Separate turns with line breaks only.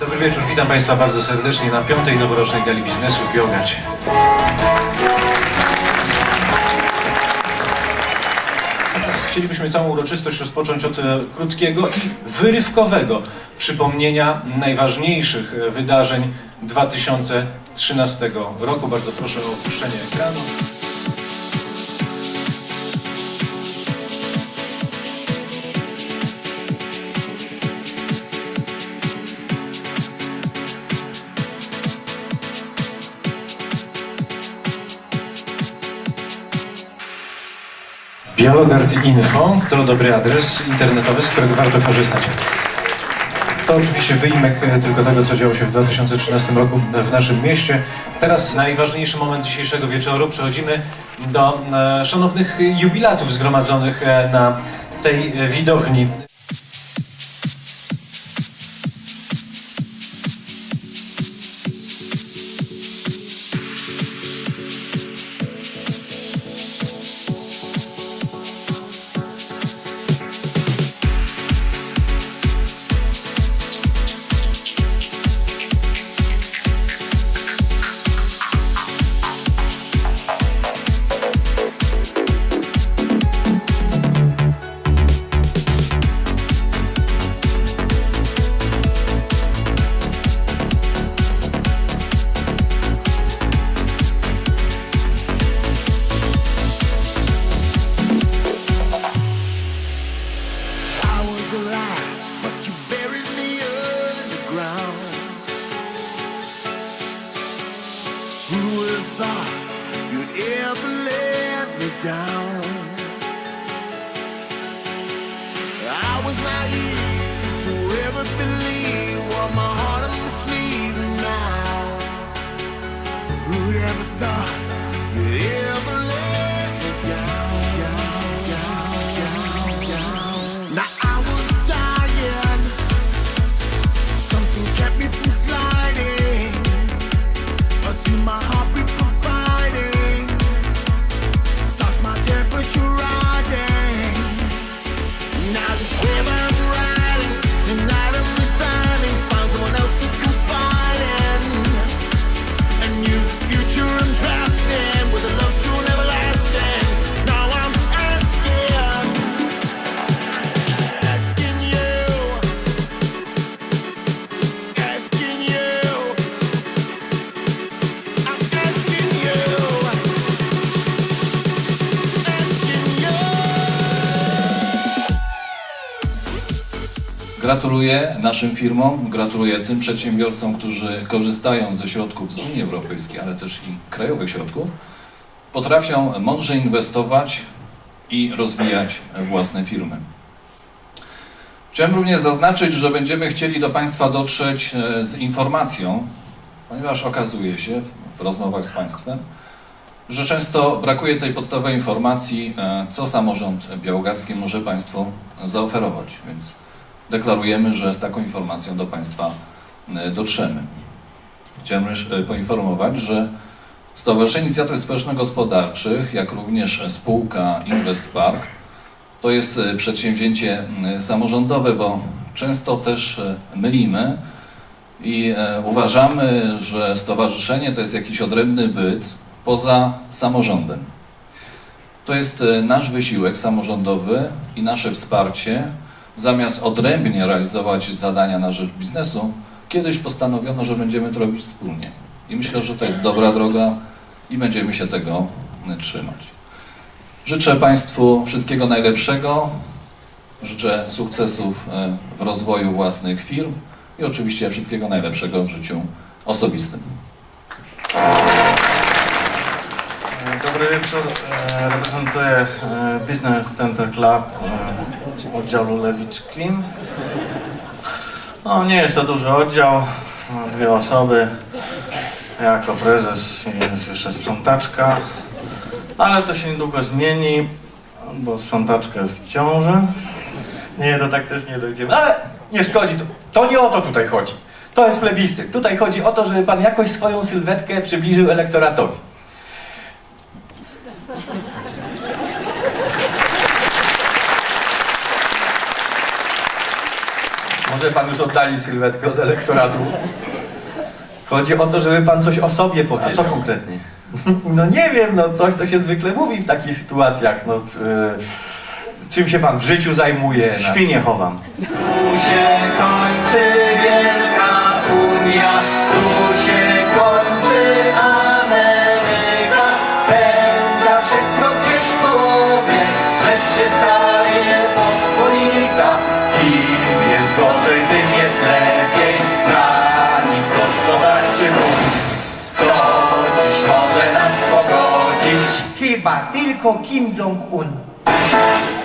Dobry wieczór, witam Państwa bardzo serdecznie na piątej noworocznej gali biznesu w Białgacie. Teraz chcielibyśmy całą uroczystość rozpocząć od e, krótkiego i wyrywkowego przypomnienia najważniejszych e, wydarzeń 2013 roku. Bardzo proszę o opuszczenie ekranu. Bialogard Info to dobry adres internetowy, z którego warto korzystać. To oczywiście wyjimek e, tylko tego, co działo się w 2013 roku w naszym mieście. Teraz najważniejszy moment dzisiejszego wieczoru. Przechodzimy do e, szanownych jubilatów zgromadzonych e, na tej e, widowni.
You'd let me down? I was naive to ever believe what my heart my sleeve now. Who'd ever thought
Gratuluję naszym firmom, gratuluję tym przedsiębiorcom, którzy korzystają ze środków z Unii Europejskiej, ale też i krajowych środków, potrafią mądrze inwestować i rozwijać własne firmy. Chciałem również zaznaczyć, że będziemy chcieli do Państwa dotrzeć e, z informacją, ponieważ okazuje się w rozmowach z Państwem, że często brakuje tej podstawowej informacji, e, co samorząd białogarski może Państwu zaoferować. Więc deklarujemy, że z taką informacją do Państwa e, dotrzemy. Chciałem e, poinformować, że Stowarzyszenie Inicjatyw Społeczno-Gospodarczych, jak również spółka Invest Park, to jest e, przedsięwzięcie samorządowe, bo często też mylimy i uważamy, że stowarzyszenie to jest jakiś odrębny byt poza samorządem. To jest nasz wysiłek samorządowy i nasze wsparcie. Zamiast odrębnie realizować zadania na rzecz biznesu, kiedyś postanowiono, że będziemy to robić wspólnie. I myślę, że to jest dobra droga i będziemy się tego trzymać. Życzę Państwu wszystkiego najlepszego. Życzę sukcesów e, w rozwoju własnych firm i oczywiście wszystkiego najlepszego w życiu osobistym.
Dobry wieczór. E, Reprezentuję e, Business Center Club oddziału Lewickim. No, nie jest to duży oddział, dwie osoby. Ja Jako prezes jest jeszcze sprzątaczka, ale to się niedługo zmieni, bo sprzątaczka jest w ciąży.
Nie, to tak też nie dojdziemy. Ale nie szkodzi, to, to nie o to tutaj chodzi. To jest plebiscyt. Tutaj chodzi o to, żeby pan jakoś swoją sylwetkę przybliżył elektoratowi.
Może pan już oddali sylwetkę od elektoratu? Chodzi o to, żeby pan coś o sobie
A co
powiedział.
konkretnie?
No nie wiem, no coś, co się zwykle mówi w takich sytuacjach. No, y, czym się pan w życiu zajmuje?
Świnie chowam.
去把
这个金 tiết.